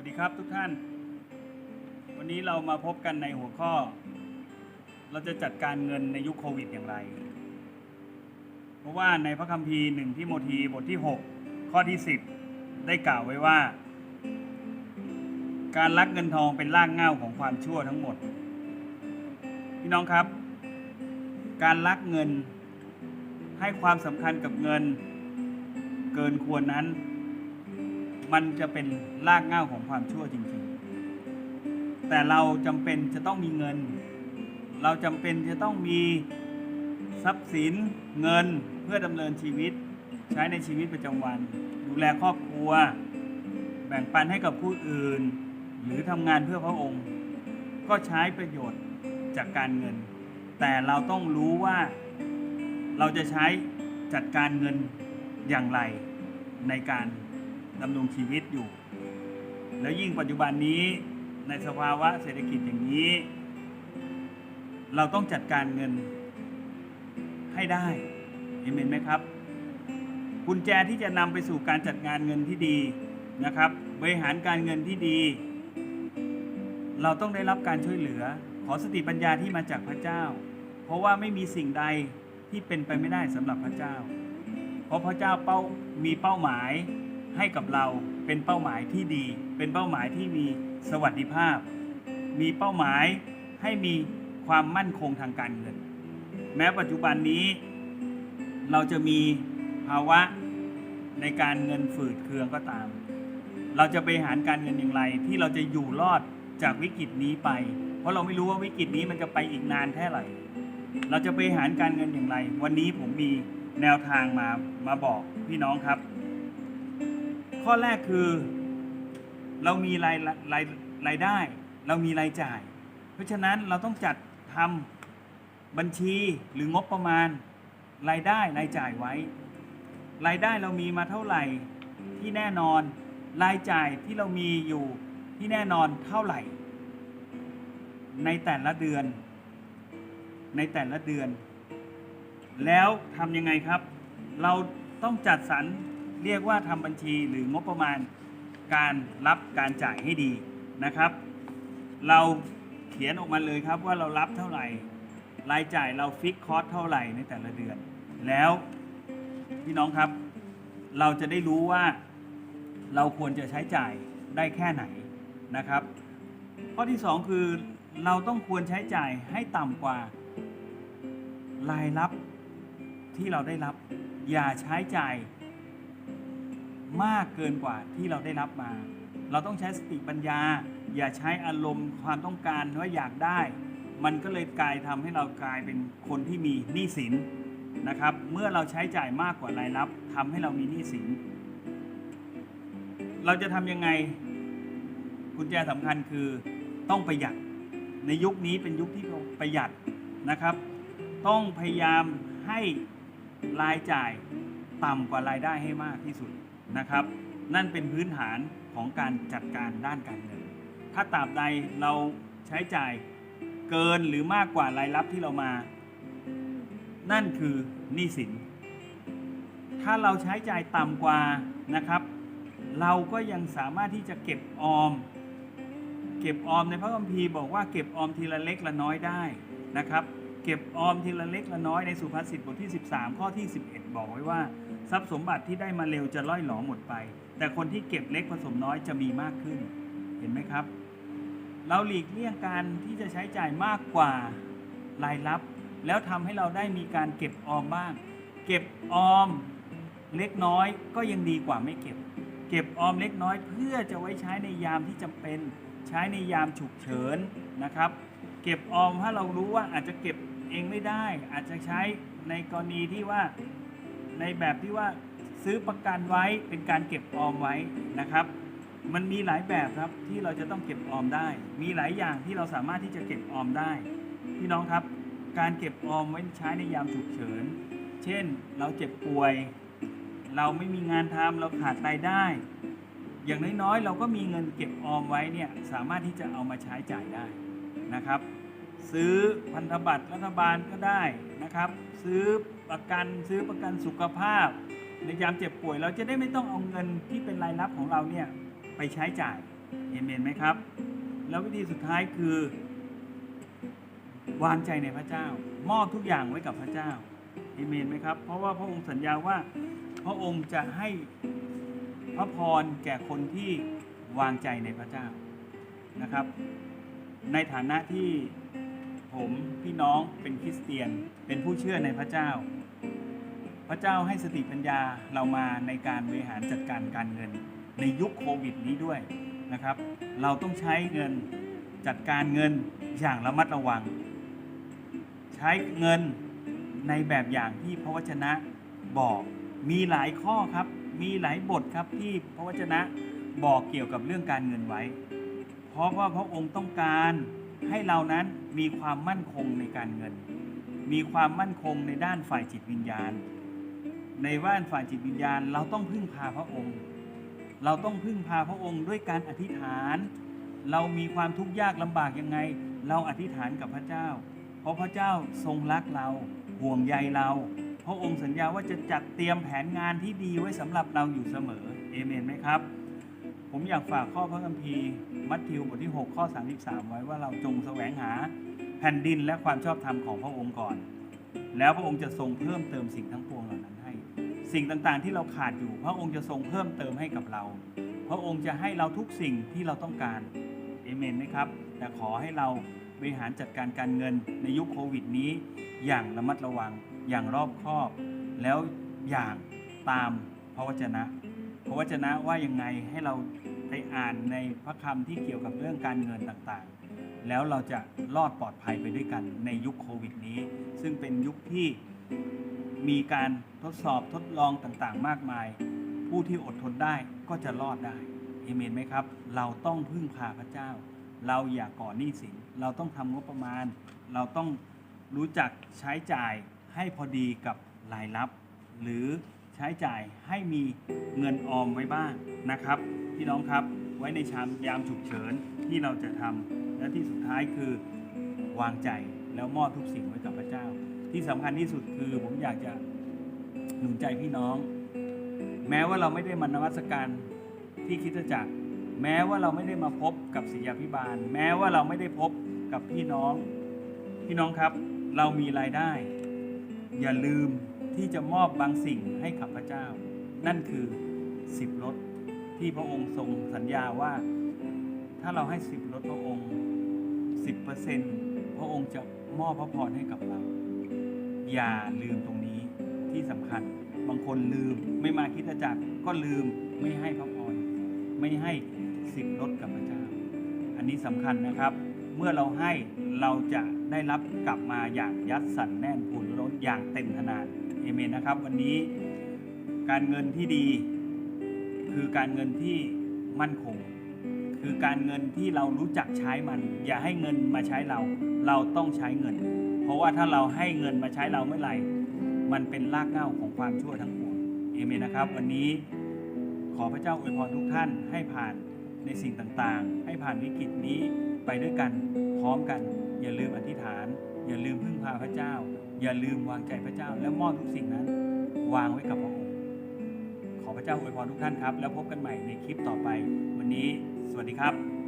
วัสดีครับทุกท่าน วันนี้เรามาพบกันในหัวข้อ เราจะจัดการเงินในยุคโควิดอย่างไร เพราะว่าในพระคัมภีร์หนึ่งที่โมธีบทที่ 6 ข้อที่ 10 ได้กล่าวไว้ว่า การลักเงินทองเป็นรากเหง้าของความชั่วทั้งหมด พี่น้องครับ การลักเงินให้ความสำคัญกับเงิน เกินควรนั้น มันจะเป็นรากเหง้าของความชั่วจริง ๆ แต่เราจำเป็นจะต้องมีเงิน เราจำเป็นจะต้องมีทรัพย์สินเงินเพื่อดำเนินชีวิต ใช้ในชีวิตประจำวัน ดูแลครอบครัว แบ่งปันให้กับผู้อื่น หรือทำงานเพื่อพระองค์ ก็ใช้ประโยชน์จากการเงิน แต่เราต้องรู้ว่าเราจะใช้จัดการเงินอย่างไรในการ ดำรงชีวิตอยู่ แล้วยิ่งปัจจุบันนี้ในสภาวะเศรษฐกิจอย่างนี้ เราต้องจัดการเงินให้ได้เห็นไหมครับกุญแจที่จะนำไปสู่การจัดงานเงินที่ดีนะครับ บริหารการเงินที่ดี เราต้องได้รับการช่วยเหลือ ขอสติปัญญาที่มาจากพระเจ้า เพราะว่าไม่มีสิ่งใดที่เป็นไปไม่ได้สำหรับพระเจ้า เพราะพระเจ้าเป้ามีเป้าหมาย ให้กับเราเป็นเป้าหมายที่ดี เป็นเป้าหมายที่มีสวัสดิภาพ มีเป้าหมายให้มีความมั่นคงทางการเงิน แม้ปัจจุบันนี้ เราจะมีภาวะในการเงินฝืดเคืองก็ตาม เราจะบริหารการเงินอย่างไร ที่เราจะอยู่รอดจากวิกฤตนี้ไป เพราะเราไม่รู้ว่าวิกฤตนี้มันจะไปอีกนานแค่ไหร่เราจะบริหารการเงินอย่างไร วันนี้ผมมีแนวทางมามาบอกพี่น้องครับ ข้อแรกคือ เรามีรายรายรายได้ เรามีรายจ่าย เพราะฉะนั้นเราต้องจัดทำบัญชีหรืองบประมาณ รายได้รายจ่ายไว้ รายได้เรามีมาเท่าไหร่ที่แน่นอน รายจ่ายที่เรามีอยู่ที่แน่นอนเท่าไหร่ ในแต่ละเดือน ในแต่ละเดือน แล้วทำยังไงครับ เราต้องจัดสรร เรียกว่าทำบัญชีหรืองบประมาณการรับการจ่ายให้ดีนะครับ เราเขียนออกมาเลยครับว่าเรารับเท่าไหร่ รายจ่ายเราฟิกคอสเท่าไหร่ในแต่ละเดือน แล้วพี่น้องครับ เราจะได้รู้ว่าเราควรจะใช้จ่ายได้แค่ไหนนะครับ ข้อที่สองคือเราต้องควรใช้จ่ายให้ต่ำกว่ารายรับที่เราได้รับ อย่าใช้จ่าย มากเกินกว่าที่เราได้รับมา เราต้องใช้สติปัญญา อย่าใช้อารมณ์ความต้องการว่าอยากได้ มันก็เลยกลายทำให้เรากลายเป็นคนที่มีหนี้สินนะครับ เมื่อเราใช้จ่ายมากกว่ารายรับทำให้เรามีหนี้สิน เราจะทำยังไงกุญแจสำคัญคือต้องประหยัด ในยุคนี้เป็นยุคที่ประหยัดนะครับ ต้องพยายามให้รายจ่ายต่ำกว่ารายได้ให้มากที่สุด นะครับ นั่นเป็นพื้นฐานของการจัดการด้านการเงิน ถ้าตราบใดเราใช้จ่ายเกินหรือมากกว่ารายรับที่เรามา นั่นคือหนี้สิน ถ้าเราใช้จ่ายต่ำกว่านะครับ เราก็ยังสามารถที่จะเก็บออม เก็บออมในพระคัมภีร์บอกว่าเก็บออมทีละเล็กละน้อยได้นะครับ เก็บออมทีละเล็กละน้อยในสุภาษิตบทที่ 13 ข้อที่ 11 บอกไว้ว่า ทรัพย์สมบัติที่ได้มาเร็วจะล่อยหลอหมดไป แต่คนที่เก็บเล็กผสมน้อยจะมีมากขึ้น เห็นไหมครับ เราหลีกเลี่ยงการที่จะใช้จ่ายมากกว่ารายรับ แล้วทำให้เราได้มีการเก็บออมบ้าง เก็บออมเล็กน้อยก็ยังดีกว่าไม่เก็บ เก็บออมเล็กน้อยเพื่อจะไว้ใช้ในยามที่จำเป็นใช้ในยามฉุกเฉินนะครับ เก็บออมถ้าเรารู้ว่าอาจจะเก็บเองไม่ได้ อาจจะใช้ในกรณีที่ว่า ในแบบที่ว่าซื้อประกันไว้เป็นการเก็บออมไว้นะครับ มันมีหลายแบบครับที่เราจะต้องเก็บออมได้ มีหลายอย่างที่เราสามารถที่จะเก็บออมได้พี่น้องครับ การเก็บออมไว้ใช้ในยามฉุกเฉิน เช่น เราเจ็บป่วย เราไม่มีงานทำเราขาดรายได้ อย่างน้อยๆ เราก็มีเงินเก็บออมไว้เนี่ยสามารถที่จะเอามาใช้จ่ายได้นะครับ ซื้อพันธบัตรรัฐบาลก็ได้นะครับ ซื้อ ประกันซื้อประกันสุขภาพ ในยามเจ็บป่วย เราจะได้ไม่ต้องเอาเงินที่เป็นรายรับของเราเนี่ยไปใช้จ่ายเอเมนไหมครับ แล้ววิธีสุดท้ายคือ วางใจในพระเจ้า มอบทุกอย่างไว้กับพระเจ้าเอเมนไหมครับ เพราะว่าพระองค์สัญญาว่า พระองค์จะให้พระพรแก่คนที่วางใจในพระเจ้านะครับ ในฐานะที่ผมพี่น้องเป็นคริสเตียนเป็นผู้เชื่อในพระเจ้า พระเจ้าให้สติปัญญาเรามาในการบริหารจัดการการเงิน ในยุคโควิดนี้ด้วยนะครับ เราต้องใช้เงินจัดการเงินอย่างระมัดระวัง ใช้เงินในแบบอย่างที่พระวจนะบอกมีหลายข้อครับ มีหลายบทครับที่พระวจนะบอกเกี่ยวกับเรื่องการเงินไว้ เพราะว่าพระองค์ต้องการให้เรานั้นมีความมั่นคงในการเงิน มีความมั่นคงในด้านฝ่ายจิตวิญญาณ ในว่านฝ่ายจิตวิญญาณ เราต้องพึ่งพาพระองค์ เราต้องพึ่งพาพระองค์ด้วยการอธิษฐาน เรามีความทุกข์ยากลำบากยังไง เราอธิษฐานกับพระเจ้า เพราะพระเจ้าทรงรักเราห่วงใยเรา พระองค์สัญญาว่าจะจัดเตรียมแผนงานที่ดีไว้สำหรับเราอยู่เสมอเอเมนไหมครับ ผมอยากฝากข้อพระคัมภีร์มัทธิวบทที่ 6 ข้อ 33 ไว้ว่าเราจงแสวงหาแผ่นดินและความชอบธรรมของพระองค์ก่อน แล้วพระองค์จะทรงเพิ่มเติมสิ่งทั้งปวง สิ่งต่างๆที่เราขาดอยู่ พระองค์จะทรงเพิ่มเติมให้กับเรา พระองค์จะให้เราทุกสิ่งที่เราต้องการเอเมนไหมครับ แต่ขอให้เราบริหารจัดการการเงินในยุคโควิดนี้ อย่างระมัดระวัง อย่างรอบคอบ แล้วอย่างตามพระวจนะ พระวจนะว่ายังไงให้เราไปอ่านในพระคำที่เกี่ยวกับเรื่องการเงินต่างๆ แล้วเราจะรอดปลอดภัยไปด้วยกันในยุคโควิดนี้ ซึ่งเป็นยุคที่ มีการทดสอบทดลองต่างๆ มากมาย ผู้ที่อดทนได้ก็จะรอดได้เอเมนไหมครับ เราต้องพึ่งพาพระเจ้า เราอย่าก่อหนี้สินเราต้องทำงบประมาณ เราต้องรู้จักใช้จ่ายให้พอดีกับรายรับ หรือใช้จ่ายให้มีเงินออมไว้บ้างนะครับพี่น้องครับไว้ในชามยามฉุกเฉินที่เราจะทำและที่สุดท้ายคือวางใจแล้วมอบทุกสิ่งไว้กับพระเจ้า ที่สำคัญที่สุดคือผมอยากจะหนุนใจพี่น้อง แม้ว่าเราไม่ได้มานมัสการที่คิดจักร แม้ว่าเราไม่ได้มาพบกับศิยาพิบาล แม้ว่าเราไม่ได้พบกับพี่น้อง พี่น้องครับ เรามีรายได้ อย่าลืมที่จะมอบบางสิ่งให้กับพระเจ้า นั่นคือสิบรถที่พระองค์ทรงสัญญาว่า ถ้าเราให้สิบรถพระองค์สิบเปอร์เซ็นพระองค์จะมอบพระพรให้กับเรา อย่าลืมตรงนี้ที่สำคัญ บางคนลืมไม่มาคิดจักรก็ลืมไม่ให้พระพรไม่ให้สิบรถกับพระเจ้า อันนี้สำคัญนะครับ เมื่อเราให้เราจะได้รับกลับมาอย่างยัดสันแน่นพูนล้นอย่างเต็มทนาเอเมนนะครับ วันนี้การเงินที่ดี คือการเงินที่มั่นคง คือการเงินที่เรารู้จักใช้มัน อย่าให้เงินมาใช้เรา เราต้องใช้เงิน ราะว่าถ้าเราให้เงินมาใช้เราเมื่อไหร่ มันเป็นรากเหง้าของความชั่วทั้งปวงเอเมนนะครับ วันนี้ขอพระเจ้าอวยพรทุกท่านให้ผ่านในสิ่งต่างๆ ให้ผ่านวิกฤตนี้ไปด้วยกันพร้อมกัน อย่าลืมอธิษฐาน อย่าลืมพึ่งพาพระเจ้า อย่าลืมวางใจพระเจ้า และมอบทุกสิ่งนั้น วางไว้กับพระองค์ขอพระเจ้าอวยพรทุกท่านครับ แล้วพบกันใหม่ในคลิปต่อไป วันนี้ สวัสดีครับ